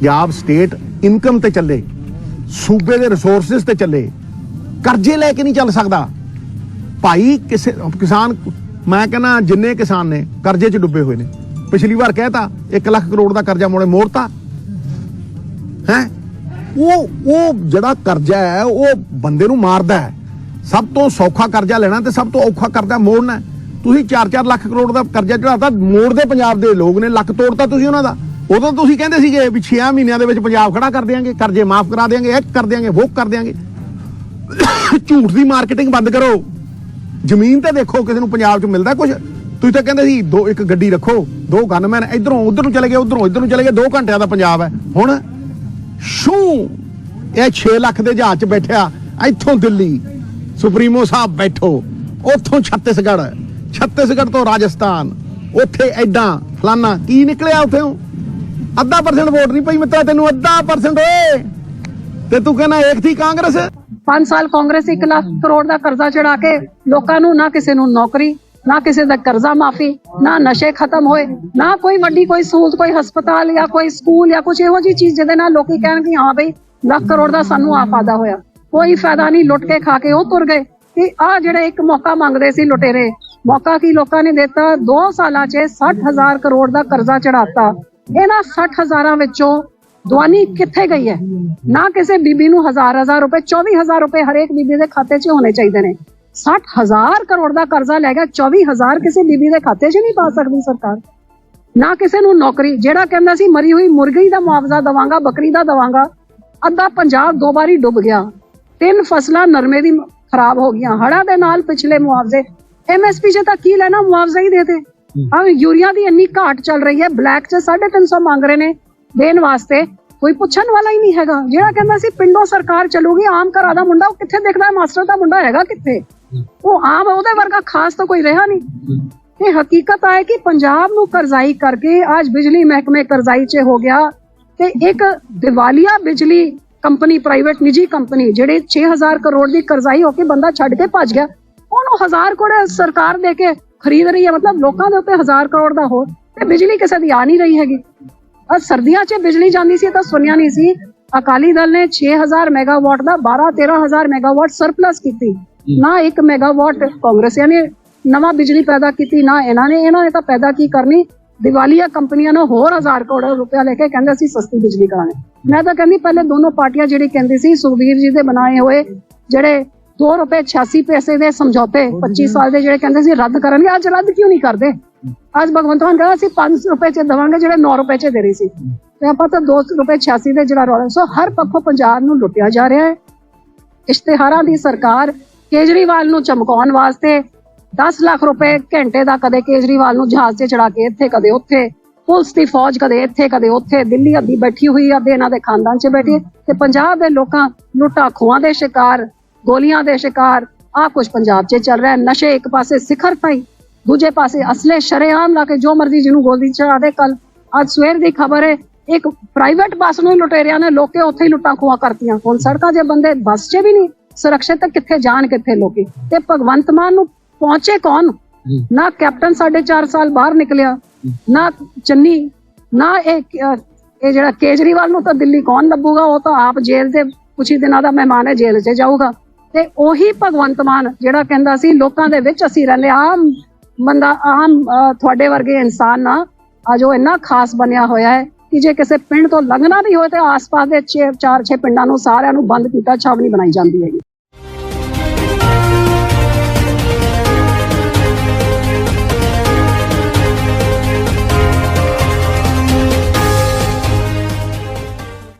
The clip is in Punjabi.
ਪੰਜਾਬ ਸਟੇਟ ਇਨਕਮ ਤੇ ਚੱਲੇ, ਸੂਬੇ ਦੇ ਰਿਸੋਰਸਸ ਤੇ ਚੱਲੇ, ਕਰਜ਼ੇ ਲੈ ਕੇ ਨਹੀਂ ਚੱਲ ਸਕਦਾ। ਭਾਈ, ਕਿਸੇ, ਕਿਸਾਨ, ਮੈਂ ਕਹਿੰਦਾ ਜਿੰਨੇ ਕਿਸਾਨ ਨੇ, ਕਰਜ਼ੇ 'ਚ ਡੁੱਬੇ ਹੋਏ ਨੇ। ਪਿਛਲੀ ਵਾਰ ਕਹਿਤਾ 1 ਲੱਖ ਕਰੋੜ ਦਾ ਕਰਜ਼ਾ ਮੋੜੇ ਮੋੜਤਾ। ਹੈ? ਉਹ ਉਹ ਜਿਹੜਾ ਕਰਜ਼ਾ ਹੈ, ਉਹ ਬੰਦੇ ਨੂੰ ਮਾਰਦਾ ਹੈ। ਸਭ ਤੋਂ ਸੌਖਾ ਕਰਜ਼ਾ ਲੈਣਾ ਤੇ ਸਭ ਤੋਂ ਔਖਾ ਕਰਜ਼ਾ ਮੋੜਨਾ ਤੁਸੀਂ 4-4 ਲੱਖ ਕਰੋੜ ਦਾ ਕਰਜ਼ਾ ਚੜਾਤਾ ਮੋੜਦੇ ਪੰਜਾਬ ਦੇ ਲੋਕ ਨੇ, ਲੱਖ ਤੋੜਤਾ ਤੁਸੀਂ ਉਹਨਾਂ ਦਾ। ਉਦੋਂ ਤੁਸੀਂ ਕਹਿੰਦੇ ਸੀਗੇ ਵੀ 6 ਮਹੀਨਿਆਂ ਦੇ ਵਿੱਚ ਪੰਜਾਬ ਖੜਾ ਕਰ ਦਿਆਂਗੇ, ਕਰਜ਼ੇ ਮਾਫ ਕਰਾ ਦਿਆਂਗੇ, ਇਹ ਕਰ ਦਿਆਂਗੇ ਉਹ ਕਰ ਦਿਆਂਗੇ। ਝੂਠ ਦੀ ਮਾਰਕੀਟਿੰਗ ਬੰਦ ਕਰੋ। ਜ਼ਮੀਨ ਤੇ ਦੇਖੋ ਕਿਸੇ ਨੂੰ ਪੰਜਾਬ 'ਚ ਮਿਲਦਾ ਕੁਝ ਤੁਸੀਂ ਤਾਂ ਕਹਿੰਦੇ ਸੀ, ਦੋ ਇੱਕ ਗੱਡੀ ਰੱਖੋ, ਦੋ ਗਨਮੈਨ ਇਧਰੋਂ ਉਧਰ ਨੂੰ ਚਲੇ ਗਏ, ਉਧਰੋਂ ਇਧਰ ਨੂੰ ਚਲੇ ਗਏ 2 ਘੰਟਿਆਂ ਦਾ ਪੰਜਾਬ ਹੈ। ਹੁਣ ਸ਼ੂ, ਇਹ 6 ਲੱਖ ਦੇ ਜਹਾਜ਼ 'ਚ ਬੈਠਿਆ, ਇੱਥੋਂ ਦਿੱਲੀ, ਸੁਪਰੀਮੋ ਸਾਹਿਬ ਬੈਠੋ, ਉੱਥੋਂ ਛੱਤੀਸਗੜ੍ਹ ਛੱਤੀਸਗੜ੍ਹ ਤੋਂ ਰਾਜਸਥਾਨ, ਉੱਥੇ ਐਡਾ ਫਲਾਨਾ, ਕੀ ਨਿਕਲਿਆ ਉੱਥੇ? ਅੱਧਾ ਪਰਸੈਂਟ ਵੋਟ ਨਹੀਂ ਪਈ ਮਿੱਤਰਾ ਤੈਨੂੰ ਅੱਧਾ ਪਰਸੈਂਟ ਓਏ। ਤੇ ਤੂੰ ਕਹਿੰਦਾ ਏਕ ਥੀ ਕਾਂਗਰਸ? 5 ਸਾਲ ਕਾਂਗਰਸ 1 ਲੱਖ ਕਰੋੜ ਦਾ ਕਰਜ਼ਾ ਚੜਾ ਕੇ ਲੋਕਾਂ ਨੂੰ ਨਾ ਕਿਸੇ ਨੂੰ ਨੌਕਰੀ, ਨਾ ਕਿਸੇ ਦਾ ਕਰਜ਼ਾ ਮਾਫੀ, ਨਾ ਨਸ਼ੇ ਖਤਮ ਹੋਏ, ਨਾ ਕੋਈ ਵੱਡੀ ਕੋਈ ਸਹੂਲਤ, ਕੋਈ ਹਸਪਤਾਲ ਜਾਂ ਕੋਈ ਸਕੂਲ ਜਾਂ ਕੁਝ ਇਹੋ ਜੀ ਚੀਜ਼ ਜਿਹਦੇ ਨਾਲ ਲੋਕੀ ਕਹਿਣ ਕਿ ਹਾਂ ਬਈ ਲੱਖ ਕਰੋੜ ਦਾ ਸਾਨੂੰ ਆ ਫਾਇਦਾ ਹੋਇਆ। ਕੋਈ ਫਾਇਦਾ ਨਹੀਂ, ਲੁੱਟ ਕੇ ਖਾ ਕੇ ਉਹ ਤੁਰ ਗਏ। ਕਿ ਆ ਜਿਹੜੇ ਇੱਕ ਮੌਕਾ ਮੰਗਦੇ ਸੀ ਲੁਟੇਰੇ, ਮੌਕਾ ਕੀ ਲੋਕਾਂ ਨੇ ਦਿੱਤਾ? 2 ਸਾਲਾਂ 'ਚ 60000 ਕਰੋੜ ਦਾ ਕਰਜ਼ਾ ਚੜਾਤਾ ਇਹਨਾਂ 60000 ਵਿੱਚੋਂ ਦਵਾਨੀ ਕਿੱਥੇ ਗਈ ਹੈ? ਨਾ ਕਿਸੇ ਬੀਬੀ ਨੂੰ ਹਜ਼ਾਰ ਹਜ਼ਾਰ ਰੁਪਏ 24000 ਰੁਪਏ ਹਰੇਕ ਬੀਬੀ ਦੇ ਖਾਤੇ 'ਚ ਹੋਣੇ ਚਾਹੀਦੇ ਨੇ। 60000 ਕਰੋੜ ਦਾ ਕਰਜ਼ਾ ਲੈ ਗਿਆ 24000 ਕਿਸੇ ਬੀਬੀ ਦੇ ਖਾਤੇ 'ਚ ਨਹੀਂ ਪਾ ਸਕਦੀ ਸਰਕਾਰ। ਨਾ ਕਿਸੇ ਨੂੰ ਨੌਕਰੀ, ਜਿਹੜਾ ਕਹਿੰਦਾ ਸੀ ਮਰੀ ਹੋਈ ਮੁਰਗੀ ਦਾ ਮੁਆਵਜ਼ਾ ਦਵਾਂਗਾ, ਬੱਕਰੀ ਦਾ ਦਵਾਂਗਾ, ਅੱਧਾ ਪੰਜਾਬ ਦੋ ਵਾਰੀ ਡੁੱਬ ਗਿਆ। ਤਿੰਨ ਫਸਲਾਂ ਨਰਮੇ ਦੀ ਖਰਾਬ ਹੋ ਗਈਆਂ। ਹੜ੍ਹਾਂ ਦੇ ਨਾਲ ਪਿਛਲੇ ਮੁਆਵਜ਼ੇ ਐਮਐਸਪੀ 'ਚ ਤਾਂ ਕੀ ਲੈਣਾ, ਮੁਆਵਜ਼ਾ ਹੀ ਦੇਤੇ ਆ ਯੂਰੀਆ ਦੀ ਇੰਨੀ ਘਾਟ ਚੱਲ ਰਹੀ ਹੈ ਬਲੈਕ 'ਚ 350 ਮੰਗ ਰਹੇ ਨੇ ਦੇਣ ਵਾਸਤੇ। ਕੋਈ ਪੁੱਛਣ ਵਾਲਾ ਹੀ ਨਹੀਂ ਹੈਗਾ। ਜਿਹੜਾ ਕਹਿੰਦਾ ਸੀ ਪਿੰਡੋਂ ਸਰਕਾਰ ਚੱਲੂਗੀ, ਆਮ ਘਰਾਂ ਦਾ ਮੁੰਡਾ, ਉਹ ਕਿੱਥੇ ਦਿਖਦਾ ਹੈ? ਮਾਸਟਰ ਦਾ ਮੁੰਡਾ ਹੈਗਾ ਕਿੱਥੇ? ਉਹ ਆਮ ਉਹਦੇ ਵਰਗਾ ਖਾਸ ਤਾਂ ਕੋਈ ਰਿਹਾ ਨਹੀਂ। ਇਹ ਹਕੀਕਤ ਹੈ ਕਿ ਪੰਜਾਬ ਨੂੰ ਕਰਜ਼ਾਈ ਕਰਕੇ ਅੱਜ ਬਿਜਲੀ ਮਹਿਕਮੇ ਕਰਜ਼ਾਈ 'ਚ ਹੋ ਗਿਆ ਤੇ ਇੱਕ ਦਿਵਾਲੀਆ ਬਿਜਲੀ ਕੰਪਨੀ ਪ੍ਰਾਈਵੇਟ ਨਿੱਜੀ ਕੰਪਨੀ, ਜਿਹੜੇ 6000 ਕਰੋੜ ਦੀ ਕਰਜ਼ਾਈ ਹੋ ਕੇ ਬੰਦਾ ਛੱਡ ਕੇ ਭੱਜ ਗਿਆ। ਉਹਨੂੰ 1000 ਕਰੋੜ ਸਰਕਾਰ ਦੇ ਕੇ ਖਰੀਦ ਰਹੀ ਹੈ ਮਤਲਬ ਲੋਕਾਂ ਦੇ ਉੱਤੇ 1000 ਕਰੋੜ ਦਾ ਹੋਰ ਤੇ ਬਿਜਲੀ ਕਿਸੇ ਦੀ ਆ ਨਹੀਂ ਰਹੀ ਹੈਗੀ। ਅੱਜ ਸਰਦੀਆਂ 'ਚ ਬਿਜਲੀ ਜਾਂਦੀ ਸੀ ਤਾਂ ਸੁਣਿਆ ਨਹੀਂ ਸੀ ਅਕਾਲੀ ਦਲ ਨੇ 6000 ਮੈਗਾਵਾਟ ਦਾ 12 13000 ਮੈਗਾਵਾਟ ਸਰਪਲਸ ਕੀਤੀ। ਨਾ 1 ਮੈਗਾਵਾਟ ਕਾਂਗਰਸੀਆਂ ਨੇ ਨਵਾਂ ਬਿਜਲੀ ਪੈਦਾ ਕੀਤੀ ਨਾ ਇਹਨਾਂ ਨੇ ਇਹਨਾਂ ਨੇ ਤਾਂ ਪੈਦਾ ਕੀ ਕਰਨੀ? ਦੀਵਾਲੀਆ ਕੰਪਨੀਆਂ ਨੂੰ ਹੋਰ 1000 ਕਰੋੜ ਰੁਪਇਆ ਲੈ ਕੇ ਕਹਿੰਦੇ ਸੀ ਸਸਤੀ ਬਿਜਲੀ ਕਰਾਣੇ ਮੈਂ ਤਾਂ ਕਹਿੰਦੀ ਪਹਿਲੇ ਦੋਨੋਂ ਪਾਰਟੀਆਂ ਜਿਹੜੀ ਕਹਿੰਦੀ ਸੀ ਸੁਖਬੀਰ ਜੀ ਦੇ ਬਣਾਏ ਹੋਏ ਜਿਹੜੇ 2 ਰੁਪਏ 86 ਪੈਸੇ ਦੇ ਸਮਝੌਤੇ 25 ਸਾਲ ਦੇ ਜਿਹੜੇ ਕਹਿੰਦੇ ਸੀ ਰੱਦ ਕਰਨਗੇ ਅੱਜ ਰੱਦ ਕਿਉਂ ਨਹੀਂ ਕਰਦੇ? ਅੱਜ ਭਗਵੰਤ ਮਾਨ ਕਹਿੰਦਾ ਅਸੀਂ 5 ਰੁਪਏ ਚ ਦੇਵਾਂਗੇ ਜਿਹੜੇ 9 ਰੁਪਏ ਚ ਦੇ ਰਹੀ ਸੀ। ਤੇ ਆਪਾਂ ਤਾਂ 2 ਰੁਪਏ 86 ਦੇ ਜਿਹੜਾ ਰੌਲਾ ਸੋ ਹਰ ਪੱਖੋਂ ਪੰਜਾਬ ਨੂੰ ਲੁੱਟਿਆ ਜਾ ਰਿਹਾ ਹੈ। ਇਸ਼ਤਿਹਾਰਾਂ ਦੀ ਸਰਕਾਰ ਕੇਜਰੀਵਾਲ ਨੂੰ ਚਮਕਾਉਣ ਵਾਸਤੇ 10 ਲੱਖ ਰੁਪਏ ਘੰਟੇ ਦਾ ਕਦੇ ਕੇਜਰੀਵਾਲ ਨੂੰ ਜਹਾਜ਼ ਤੇ ਚੜਾ ਕੇ ਇੱਥੇ ਕਦੇ ਉੱਥੇ। ਪੁਲਿਸ ਦੀ ਫੌਜ ਕਦੇ ਇੱਥੇ ਕਦੇ ਉੱਥੇ। ਦਿੱਲੀ ਅੱਧੀ ਬੈਠੀ ਹੋਈ ਆ ਤੇ ਇਹਨਾਂ ਦੇ ਖਾਨਦਾਨ 'ਚ ਬੈਠੀ ਤੇ ਪੰਜਾਬ ਦੇ ਲੋਕਾਂ ਲੁੱਟਾ ਖੋਹਾਂ ਦੇ ਸ਼ਿਕਾਰ ਗੋਲੀਆਂ ਦੇ ਸ਼ਿਕਾਰ। ਆ ਕੁਝ ਪੰਜਾਬ 'ਚ ਚੱਲ ਰਿਹਾ ਨਸ਼ੇ ਇੱਕ ਪਾਸੇ ਸਿਖਰ ਤਾਈ ਦੂਜੇ ਪਾਸੇ ਅਸਲੇ ਸ਼ਰੇਆਮ ਲਾ ਕੇ ਜੋ ਮਰਜ਼ੀ ਜਿਹਨੂੰ ਗੋਲੀ ਚੜਾ ਦੇ। ਕੱਲ ਅੱਜ ਸਵੇਰ ਦੀ ਖਬਰ ਹੈ ਇੱਕ ਪ੍ਰਾਈਵੇਟ ਬੱਸ ਨੂੰ ਲੁਟੇਰਿਆਂ ਨੇ ਲੋਕੇ ਉੱਥੇ ਹੀ ਲੁੱਟਾਂ ਖੋਹਾਂ ਕਰਤੀਆਂ। ਹੁਣ ਸੜਕਾਂ 'ਤੇ ਬੰਦੇ ਬੱਸ 'ਚ ਵੀ ਨਹੀਂ ਸੁਰੱਖਿਅਤ ਕਿੱਥੇ ਜਾਣ ਕਿੱਥੇ ਲੋਕੀ। ਤੇ ਭਗਵੰਤ ਮਾਨ ਨੂੰ ਪਹੁੰਚੇ ਕੌਣ? ਨਾ ਕੈਪਟਨ ਸਾਡੇ 4 ਸਾਲ ਬਾਹਰ ਨਿਕਲਿਆ ਨਾ ਚੰਨੀ ਨਾ ਇਹ ਇਹ ਜਿਹੜਾ ਕੇਜਰੀਵਾਲ ਨੂੰ ਤਾਂ ਦਿੱਲੀ ਕੌਣ ਲੱਭੂਗਾ? ਉਹ ਤਾਂ ਆਪ ਜੇਲ੍ਹ ਦੇ ਕੁਛ ਹੀ ਦਿਨਾਂ ਦਾ ਮਹਿਮਾਨ ਹੈ ਜੇਲ੍ਹ 'ਚ ਜਾਊਗਾ। ਤੇ ਉਹੀ ਭਗਵੰਤ ਮਾਨ ਜਿਹੜਾ ਕਹਿੰਦਾ ਸੀ, ਲੋਕਾਂ ਦੇ ਵਿੱਚ ਅਸੀਂ ਰਹਿੰਦੇ ਆਮ ਬੰਦਾ, ਆਮ ਤੁਹਾਡੇ ਵਰਗੇ ਇਨਸਾਨ ਨਾ ਅੱਜ ਉਹ ਇੰਨਾ ਖਾਸ ਬਣਿਆ ਹੋਇਆ ਹੈ ਕਿ ਜੇ ਕਿਸੇ ਪਿੰਡ ਤੋਂ ਲੰਘਣਾ ਨਹੀਂ ਹੋਏ ਤੇ ਆਸ-ਪਾਸ ਦੇ 6 4-6 ਪਿੰਡਾਂ ਨੂੰ ਸਾਰਿਆਂ ਨੂੰ ਬੰਦ ਕੀਤਾ ਛਾਵਣੀ ਬਣਾਈ ਜਾਂਦੀ ਹੈਗੀ।